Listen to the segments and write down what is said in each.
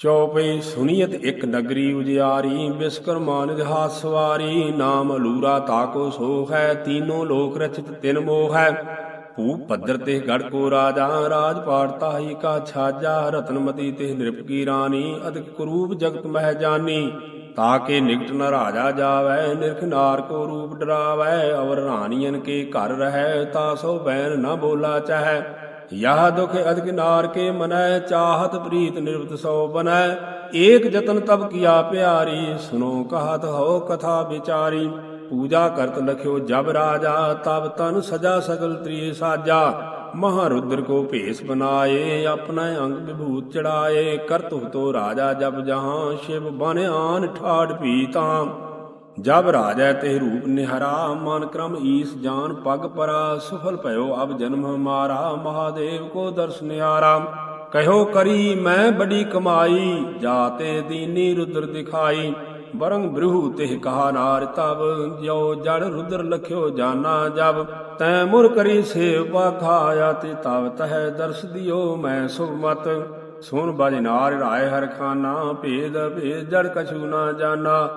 ਚੌਪਈ ਸੁਨੀਅਤ ਇੱਕ ਨਗਰੀ ਉਜਿਆਰੀ ਵਿਸਕਰਮਾ ਨਿਧਾਸ ਸਵਾਰੀ, ਨਾਮ ਅਲੂਰਾ ਤਾਕੋ ਸੋਖ ਹੈ, ਤੀਨੋ ਲੋਕ ਰਚਿਤ ਤਿਨ ਮੋਹ ਹੈ। ਭੂਪ ਪੱਧਰ ਤੇ ਗੜ ਕੋ ਰਾਜਾ, ਰਾਜ ਪਾਟ ਤਾਹੀ ਕਾ ਛਾਜਾ, ਰਤਨਮਤੀ ਤੇ ਨਿਰਪਕੀ ਰਾਣੀ, ਅਦਿਕ ਕਰੂਪ ਜਗਤ ਮਹਿ ਜਾਨੀ। ਤਾਕੇ ਨਿਕਟ ਨ ਰਾਜਾ ਜਾਵੈ, ਨਿਰਖ ਨਾਰ ਕੋ ਰੂਪ ਡਰਾਵੈ, ਅਵਰ ਰਾਣੀਆਂ ਕੇ ਘਰ ਰਹੈ, ਤਾ ਸੋ ਬੈਨ ਨ ਬੋਲਾ ਚਾਹੈ। ਯਹ ਦੁਖ ਅਧਿਕ ਕੇ ਮਨੈ, ਚਾਹਤ ਪ੍ਰੀਤ ਨਿਰਵਤ ਸੋ ਬਨੈ। ਏਕ ਜਤਨ ਤਬ ਕੀਆ ਪਿਆਰੀ, ਸੁਨੋ ਕਹਤ ਹੋ ਕਥਾ ਵਿਚਾਰੀ। ਪੂਜਾ ਕਰਤ ਲਖਿਓ ਜਬ ਰਾਜਾ, ਤਬ ਤਨ ਸਜਾ ਸਗਲ ਤ੍ਰਿਏ ਸਾਜਾ। ਮਹਾਰੁਦਰ ਕੋ ਭੇਸ ਬਨਾਏ, ਆਪਣਾ ਅੰਗ ਵਿਭੂਤ ਚੜਾਏ। ਕਰਤ ਤੋ ਰਾਜਾ ਜਬ ਜਹਾਂ, ਸ਼ਿਵ ਬਨ ਆਨ ਠਾੜ ਪੀਤਾ। ਜਬ ਰਾਜੈ ਤੇ ਰੂਪ ਨਿਹਰਾ, ਮਨ ਕਰਮ ਈਸ ਜਾਨ ਪਗ ਪਰਾ, ਸੁਫਲ ਭਇਓ ਅਬ ਜਨਮ ਹਮਾਰਾ ਮਹਾਦੇਵ ਕੋ ਦਰਸ ਨਿਆਰਾ ਕਹਿਓ ਕਰੀ ਮੈਂ ਬੜੀ ਕਮਾਈ, ਜਾਤੇ ਦੀਨੀ ਰੁਦਰ ਦਿਖਾਈ। ਬਰੰਗ ਬ੍ਰਿਹੂ ਤਿਹ ਕਹਾ ਨਾਰ ਤਬ ਜੋ ਜੜ ਰੁਦਰ ਲਖਿਓ ਜਾਨਾ ਜਬ ਤੈ ਮੁਰ ਕਰੀ ਸੇਵ ਪਾਖਾਇਆ ਤੇ ਤਬ ਤਹਿ ਦਰਸ ਦਿਓ ਮੈਂ ਸੁਭ ਮਤ ਸੁਨ ਬਜ ਰਾਏ ਹਰ ਖਾਨਾ, ਭੇਦ ਭੇਦ ਜੜ ਕਛੂ ਨਾ ਜਾਨਾ।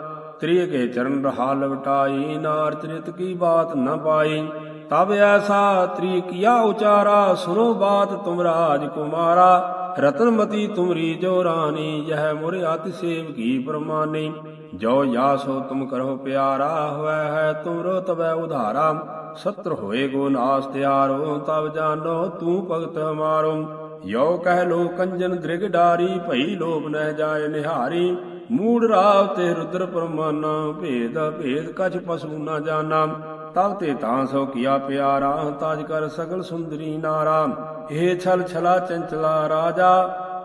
ਤ੍ਰਿय ਕੇ ਚਰਨ ਰਹਾ ਲਵਟਾਈ ਨਾਰ ਚਰਿਤ ਕੀ ਬਾਤ ਨ ਪਾਈ। ਤਬ ਐਸਾ ਤ੍ਰਿय ਕੀਆ ਉਚਾਰਾ ਸੁਨੋ ਬਾਤ ਤੁਮ ਰਾਜ ਕੁਮਾਰਾ। ਰਤਨਮਤੀ ਤੁਮਰੀ ਜੋ ਰਾਣੀ, ਯਹ ਮੁਰ ਅਤਿ ਸੇਵ ਕੀ ਪ੍ਰਮਾਨੀ। ਜੋ ਯਾਸੋ ਤੁਮ ਕਰੋ ਪਿਆਰਾ, ਹੋਇ ਹੈ ਤੁਮਰੋ ਤਬੈ ਉਧਾਰਾ। ਸਤਰ ਹੋਏ ਗੋ ਨਾਸ ਤਿਆਰੋ, ਤਬ ਜਾਨੋ ਤੂੰ ਭਗਤ ਹਮਾਰੋ। ਯੋ ਕਹਿ ਲੋ ਕੰਜਨ ਦ੍ਰਿਗ ਡਾਰੀ ਭਈ ਲੋਭ ਨਹਿ ਜਾਏ ਨਿਹਾਰੀ। ਮੂੜ ਰਾਵ ਤੇ ਰੁਦਰ ਪਰਮਾਨਾ, ਭੇਦ ਭੇਦ, ਕਛ ਪਸੂ ਨਾ ਜਾਣਾ। ਤਬ ਤੇ ਤਾਂ ਸੋ ਕੀਆ ਪਿਆਰਾ, ਤਾਜ ਕਰ ਸਗਲ ਸੁੰਦਰੀ ਨਾਰਾ। ਇਹ ਛਲ ਛਲਾ ਚੰਚਲਾ ਰਾਜਾ,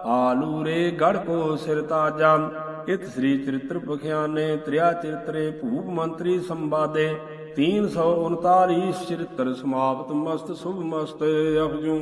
ਆਲੂ ਰੇ ਗੜ ਕੋ ਸਿਰ ਤਾਜਾ। ਇਤ ਸ੍ਰੀ ਚਰਿਤ੍ਰ ਪਖਿਆਨੇ, ਤ੍ਰਿਆ ਚਰਿਤਰੇ ਭੂਪ ਮੰਤਰੀ ਸੰਵਾਦੇ। 339 ਚਰਿਤ੍ਰ ਸਮਾਪਤ, ਮਸਤ, ਸੁਭ ਮਸਤ ਅਪਜੂ